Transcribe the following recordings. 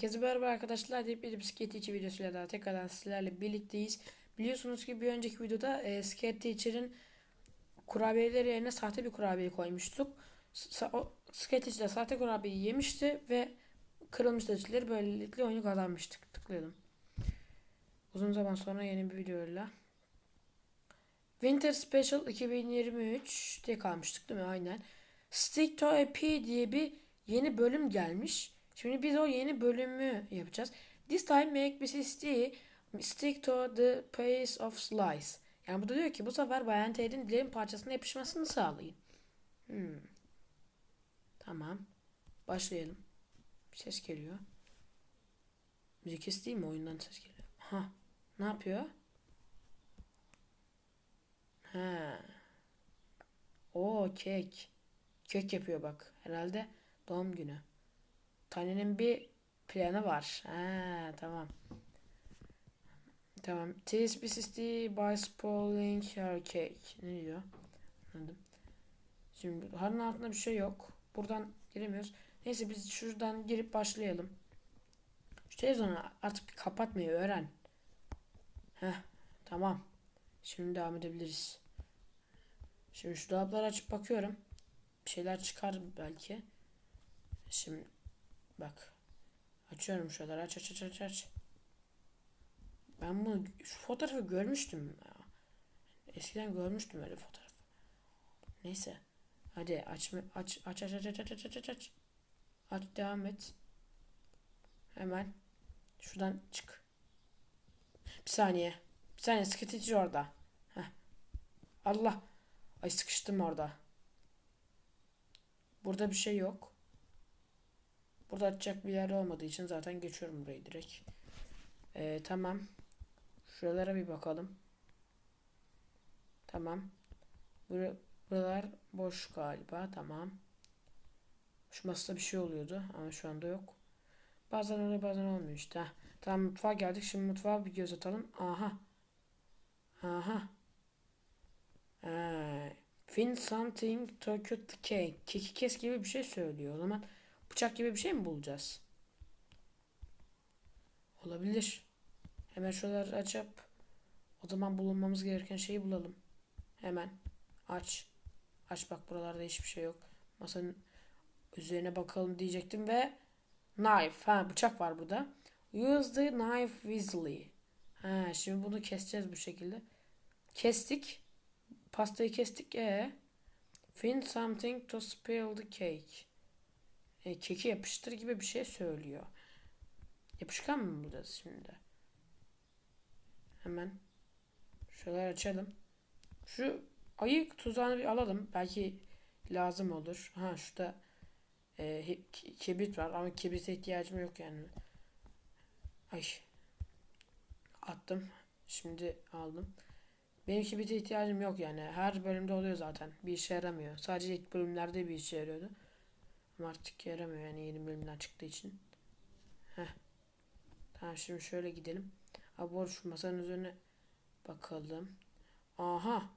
Herkese merhaba arkadaşlar. Deyip bir bisiklet içi videosuyla daha tekrardan sizlerle birlikteyiz. Biliyorsunuz ki bir önceki videoda e, Skate Teacher'ın kurabiyeleri yerine sahte bir kurabiye koymuştuk. Sa o Skate Teacher sahte kurabiyeyi yemişti ve kırılmış saçları böylelikle oyunu kazanmıştık. Tıklayalım. Uzun zaman sonra yeni bir videoyla. Winter Special 2023 diye kalmıştık değil mi? Aynen. Stick to a P diye bir yeni bölüm gelmiş. Şimdi biz o yeni bölümü yapacağız. This time make BCSD stick to the pace of slice. Yani burada diyor ki bu sefer Bayan Ted'in dilerin parçasına yapışmasını sağlayın. Hmm. Tamam. Başlayalım. Bir ses geliyor. Müzik kes değil mi? Oyundan ses geliyor. Ha. Ne yapıyor? Ha. O kek. Kek yapıyor bak. Herhalde doğum günü. Tanya'nın bir planı var. Ha, tamam. Tamam. TSBCSD by spoiling her cake. Ne diyor? Anladım. Şimdi harın altında bir şey yok. Buradan giremiyoruz. Neyse biz şuradan girip başlayalım. Şu televizyonu artık bir kapatmayı öğren. Heh, tamam. Şimdi devam edebiliriz. Şimdi şu dolapları açıp bakıyorum. Bir şeyler çıkar belki. Şimdi bak. Açıyorum şuraları. Aç aç aç aç aç. Ben bunu şu fotoğrafı görmüştüm ya. Eskiden görmüştüm öyle fotoğraf. Neyse. Hadi aç aç aç aç aç aç aç aç aç aç aç. Devam et. Hemen şuradan çık. Bir saniye. Bir saniye sıkıntı orada. Heh. Allah. Ay sıkıştım orada. Burada bir şey yok. Burada açacak bir yer olmadığı için zaten geçiyorum burayı direkt. Ee, tamam. Şuralara bir bakalım. Tamam. Bur buralar boş galiba. Tamam. Şu masada bir şey oluyordu ama şu anda yok. Bazen oluyor bazen olmuyor işte. Tamam mutfağa geldik. Şimdi mutfağa bir göz atalım. Aha. Aha. Ee, Find something to cut cake. Keki kes gibi bir şey söylüyor. O zaman bıçak gibi bir şey mi bulacağız? Olabilir. Hemen şuraları açıp o zaman bulunmamız gereken şeyi bulalım. Hemen aç. Aç bak buralarda hiçbir şey yok. Masanın üzerine bakalım diyecektim ve knife. Ha bıçak var burada. Use the knife wisely. Ha şimdi bunu keseceğiz bu şekilde. Kestik. Pastayı kestik. E Find something to spill the cake. E, keki yapıştır gibi bir şey söylüyor. Yapışkan mı bulacağız şimdi? Hemen şöyle açalım. Şu ayı tuzağını bir alalım. Belki lazım olur. Ha şurada e, kibrit var ama kibrite ihtiyacım yok yani. Ay. Attım. Şimdi aldım. Benim kibrite ihtiyacım yok yani. Her bölümde oluyor zaten. Bir işe yaramıyor. Sadece ilk bölümlerde bir işe yarıyordu. Artık yaramıyor yani yeni bölümler çıktığı için. Heh. Tamam şimdi şöyle gidelim. Abi şu masanın üzerine bakalım. Aha.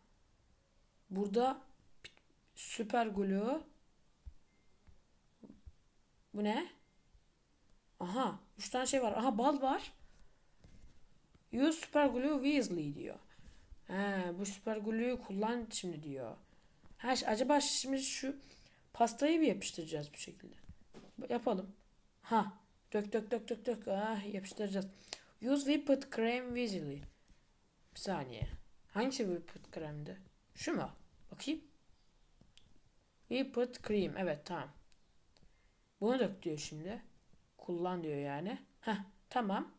Burada süper glue. Bu ne? Aha. Üç tane şey var. Aha bal var. Use super glue wisely diyor. He, bu süper glue'yu kullan şimdi diyor. Ha, acaba şimdi şu pastayı mı yapıştıracağız bu şekilde? Yapalım. Ha, dök dök dök dök dök. Ah, yapıştıracağız. Use whipped cream easily. Bir saniye. Hangisi whipped cream'di? Şu mu? Bakayım. Whipped cream. Evet tamam. Bunu dök diyor şimdi. Kullan diyor yani. Heh tamam.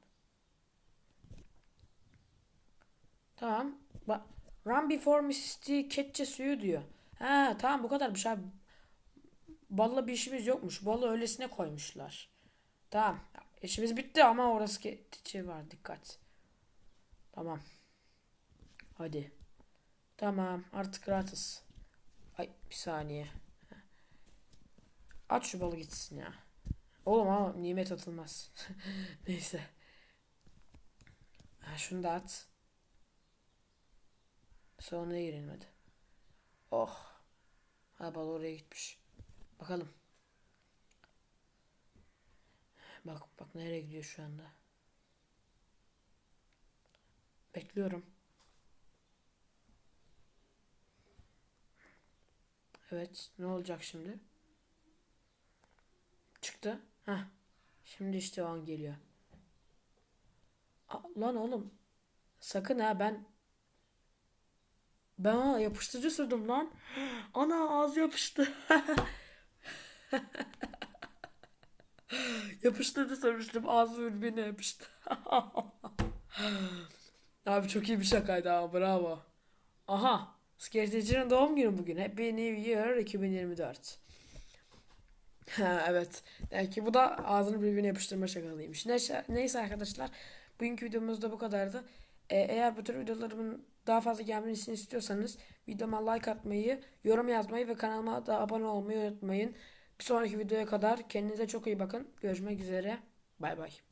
Tamam. Bak. Run before Mrs. T ketçe suyu diyor. Ha tamam bu kadarmış abi. Balla bir işimiz yokmuş. Balı öylesine koymuşlar. Tamam. İşimiz bitti ama orası keçe var dikkat. Tamam. Hadi. Tamam artık rahatız. Ay bir saniye. Aç şu balı gitsin ya. Oğlum ama nimet atılmaz. Neyse. Ha, şunu da at. Sonra girelim hadi. Oh. Ha bal oraya gitmiş. Bakalım. Bak bak nereye gidiyor şu anda. Bekliyorum. Evet, ne olacak şimdi? Çıktı. Heh. Şimdi işte o an geliyor. Lan oğlum. Sakın ha ben ben yapıştırıcı sürdüm lan. Ana ağzı yapıştı. Yapıştırıcı sürmüştüm. Ağzı birbirine yapıştı. Abi çok iyi bir şakaydı ama bravo. Aha. Skeletici'nin doğum günü bugün. Happy New Year 2024. Ha, evet. Belki bu da ağzını birbirine yapıştırma şakalıymış. Neyse, neyse arkadaşlar. Bugünkü videomuz da bu kadardı. Ee, eğer bu tür videolarımın daha fazla gelmesini istiyorsanız videoma like atmayı, yorum yazmayı ve kanalıma da abone olmayı unutmayın. Bir sonraki videoya kadar kendinize çok iyi bakın. Görüşmek üzere. Bay bay.